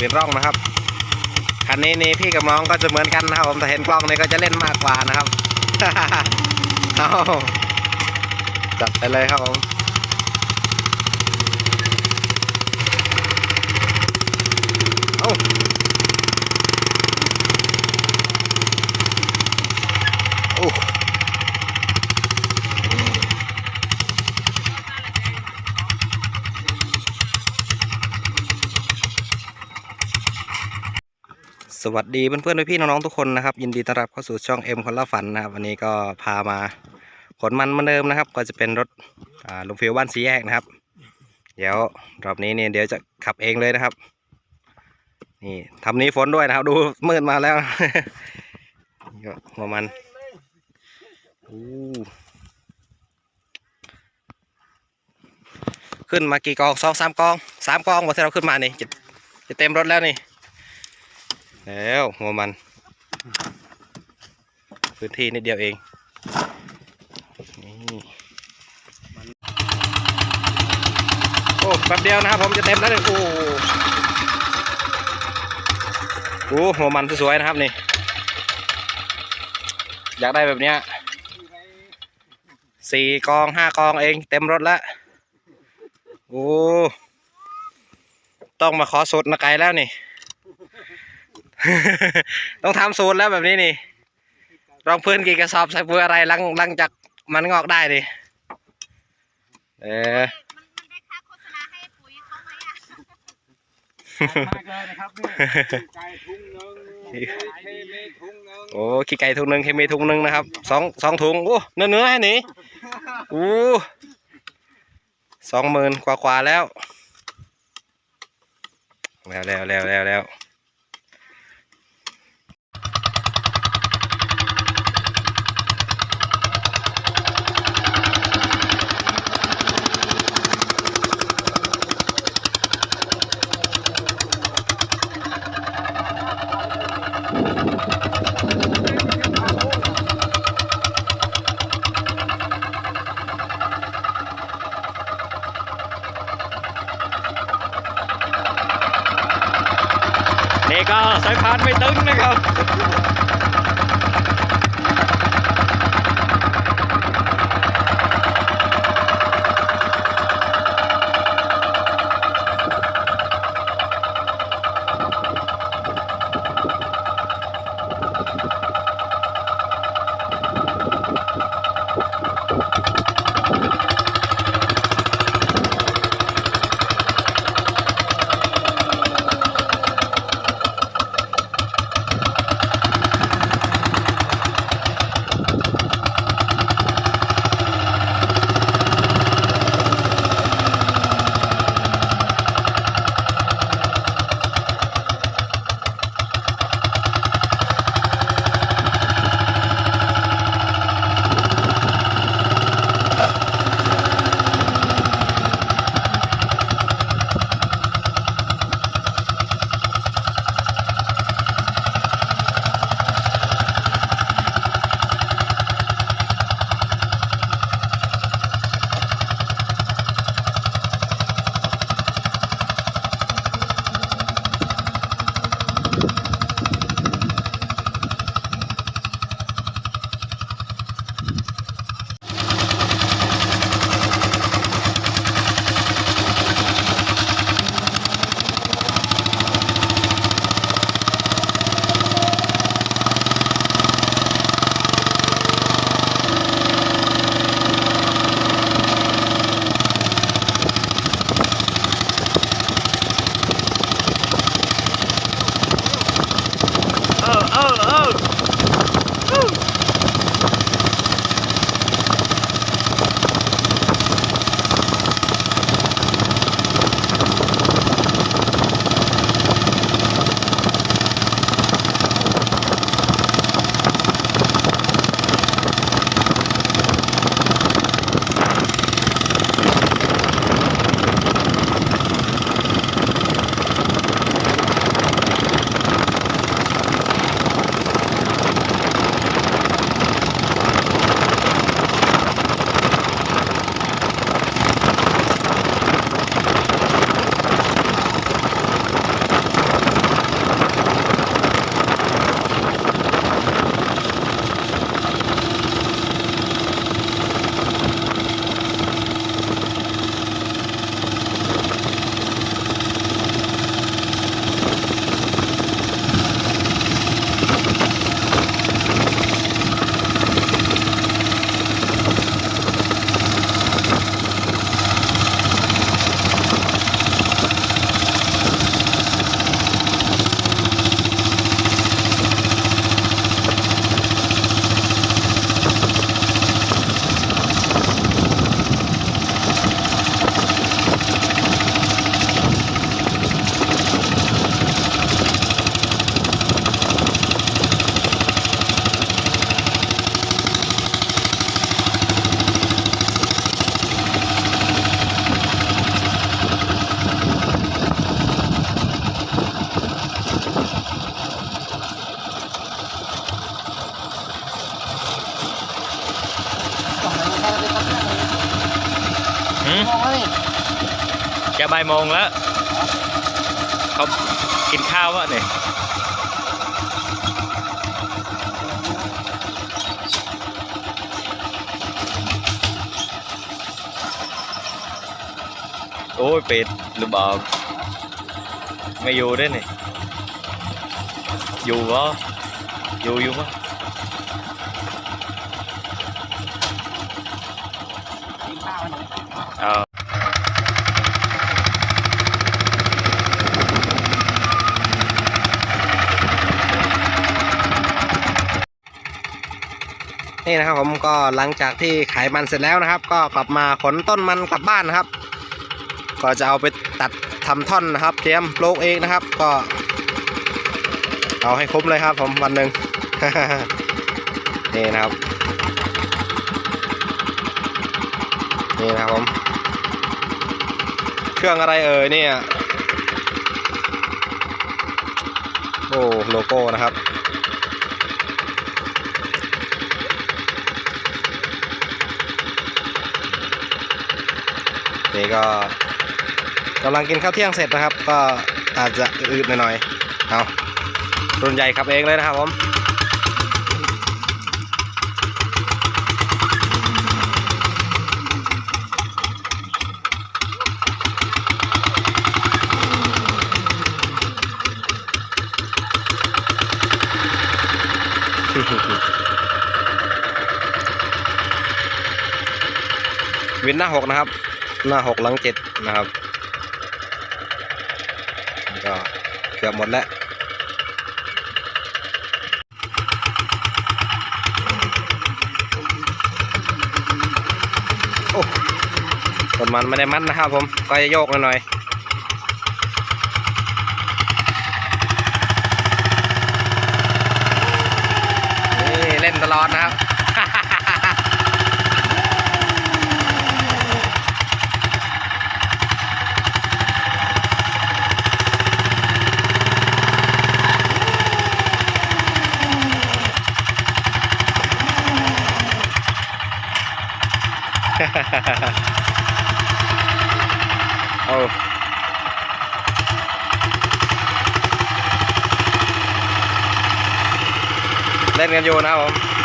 เป็นร่องนะครับคันนี้นี่พี่กับน้องก็จะเหมือนกันนะครับผมแต่เห็นกล้องนี่ก็จะเล่นมากกว่านะครับเอาจัดไปเลยครับผมเอาโอ้ วัสดีเพื่อนๆพี่ๆน้องๆทุกคนนะครับ ยินดีต้อนรับเข้าสู่ช่องเอ็มคนละฝันนะครับวันนี้ก็พามาขนมันเหมือนเดิมนะครับ ก็จะเป็นรถลุงฟิวบ้านสีแยกนะครับ เดี๋ยวรอบนี้เนี่ยเดี๋ยวจะขับเองเลยนะครับ นี่ทำนี้ฝนด้วยนะครับ ดูมืดมาแล้วนี่ก็หัวมันขึ้นมากี่กองสองสามกองสามกองหมดที่เราขึ้นมานี่จะเต็มรถแล้วนี่ แล้วหัวมัน พื้นที่นิดเดียวเองนี่โอ้แป๊บเดียวนะครับผมจะเต็มแล้วเลยโอ้โหหัวมันสวยๆนะครับนี่อยากได้แบบเนี้ยสี่กองห้ากองเอง เต็มรถแล้วโอ้ต้องมาขอสูตรนาไกลแล้วนี่ ต้องทำสูตรแล้วแบบนี้นี่รองพื้นกี่กระสอบใส่ปุ๋ยอะไรหลังหลังจากมันงอกได้ดิเออมันมันได้ค่าโฆษณาให้ปุ๋ยเขาไหมอะมากเลยนะครับนี่ไก่ทุ่งหนึงเคมีทุ่งหนึงโอ้ขี้ไก่ถุงหนึ่งเคมีถุงหนึ่งนะครับสองสองถุงโอ้เนื้อเนื้อให้หนีโอ้สองหมื่นกว่ากว่าๆแล้วแล้วแล้วแล้วแล้วแล้ว ก็สายพานไม่ตึงนะครับ ม มองแล้วนี่จะบ่ายโมงแล้วเขากินข้าววะเนี่ยโอ้ยเป็ดหรือเปล่าไม่อยู่ด้วยนี่อยู่วะอยู่อยู่วะ กินข้าวหน่อย เอา นี่นะครับผมก็หลังจากที่ขายมันเสร็จแล้วนะครับ ก็กลับมาขนต้นมันกลับบ้านนะครับ ก็จะเอาไปตัดทำท่อนนะครับ เตรียมปลูกเองนะครับ ก็ เอาให้คุ้มเลยครับ ผมวันหนึ่งนี่นะครับนี่นะครับผมเครื่องอะไรเอ่ยเนี่ยโอ้โลโก้นะครับ นี่ก็กำลังกินข้าวเที่ยงเสร็จนะครับ ก็อาจจะอืดหน่อยๆเอารุ่นใหญ่ขับเองเลยนะครับผมวินหน้าหกนะครับ หน้าหกหลังเจ็ดนะครับก็เกือบหมดแล้วโอ้ต้นมันไม่ได้มัดนะครับผม ก็จะโยกหน่อยๆนี่เล่นตลอดนะครับ เอาเล่นกันอยู่นะครับผม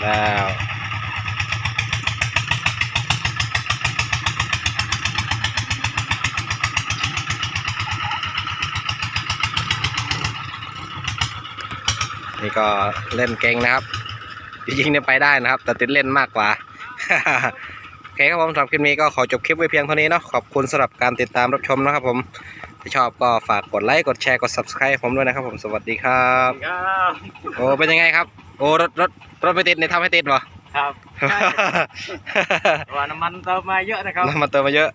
แล้ว นี่ก็เล่นเก่งนะครับ จริงๆเนี่ยไปได้นะครับ แต่ติดเล่นมากกว่าโอเคครับผมสำหรับคลิปนี้ก็ขอจบคลิปไว้เพียงเท่านี้เนาะขอบคุณสำหรับการติดตามรับชมนะครับผมถ้าชอบก็ฝากกดไลค์กดแชร์กด subscribe ผมด้วยนะครับผมสวัสดีครับครับโอ้เป็นยังไงครับ โอ้รถรถรถไม่ติดเนี่ยทำให้ติดเหรอครับว่าน้ำมันเติมมาเยอะนะครับน้ำมาเติมมาเยอะ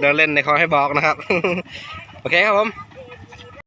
เดินเล่นในคอให้บอกนะครับ โอเคครับผม